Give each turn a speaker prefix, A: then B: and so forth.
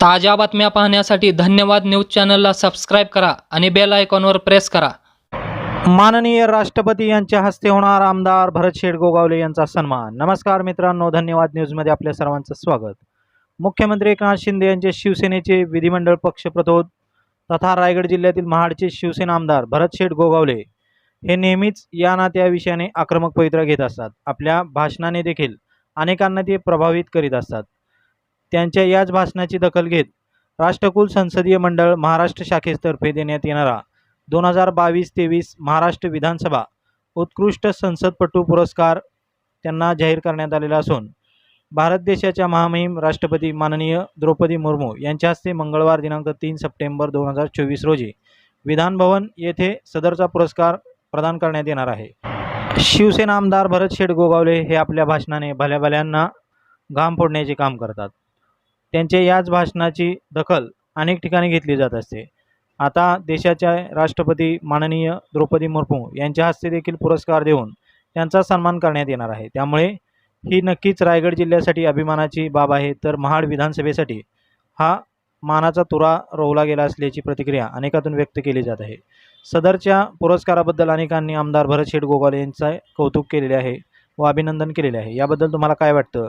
A: ताज्या बातम्या पाहण्यासाठी धन्यवाद न्यूज चॅनलला सबस्क्राईब करा आणि बेल आयकॉनवर प्रेस करा.
B: माननीय राष्ट्रपती यांच्या हस्ते होणार आमदार भरत शेठ गोगावले यांचा सन्मान. नमस्कार मित्रांनो धन्यवाद न्यूजमध्ये आपल्या सर्वांचं स्वागत. मुख्यमंत्री एकनाथ शिंदे यांचे शिवसेनेचे विधिमंडळ पक्षप्रतोद तथा रायगड जिल्ह्यातील महाडचे शिवसेना आमदार भरत शेठ गोगावले हे नेहमीच या ना त्या विषयाने आक्रमक पवित्रा घेत असतात. आपल्या भाषणाने देखील अनेकांना ते प्रभावित करीत असतात. त्यांच्या याच भाषणाची दखल घेत राष्ट्रकुल संसदीय मंडळ महाराष्ट्र शाखेतर्फे देण्यात येणारा दोन हजार बावीस तेवीस महाराष्ट्र विधानसभा उत्कृष्ट संसदपटू पुरस्कार त्यांना जाहीर करण्यात आलेला असून भारत देशाच्या महामहिम राष्ट्रपती माननीय द्रौपदी मुर्मू यांच्या हस्ते मंगळवार दिनांक तीन सप्टेंबर दोन हजार चोवीस रोजी विधानभवन येथे सदरचा पुरस्कार प्रदान करण्यात येणार आहे. शिवसेना आमदार भरत शेठ गोगावले हे आपल्या भाषणाने भल्याभल्यांना घाम फोडण्याचे काम करतात. त्यांच्या याच भाषणाची दखल अनेक ठिकाणी घेतली जात असते. आता देशाच्या राष्ट्रपती माननीय द्रौपदी मुर्मू यांच्या हस्ते देखील पुरस्कार देऊन त्यांचा सन्मान करण्यात येणार आहे. त्यामुळे ही नक्कीच रायगड जिल्ह्यासाठी अभिमानाची बाब आहे. तर महाड विधानसभेसाठी हा मानाचा तुरा रोवला गेला असल्याची प्रतिक्रिया अनेकातून व्यक्त केली जात आहे. सदरच्या पुरस्काराबद्दल अनेकांनी आमदार भरत शेठ गोगावले यांचं कौतुक केलेले आहे व अभिनंदन केलेले आहे. याबद्दल तुम्हाला काय वाटतं?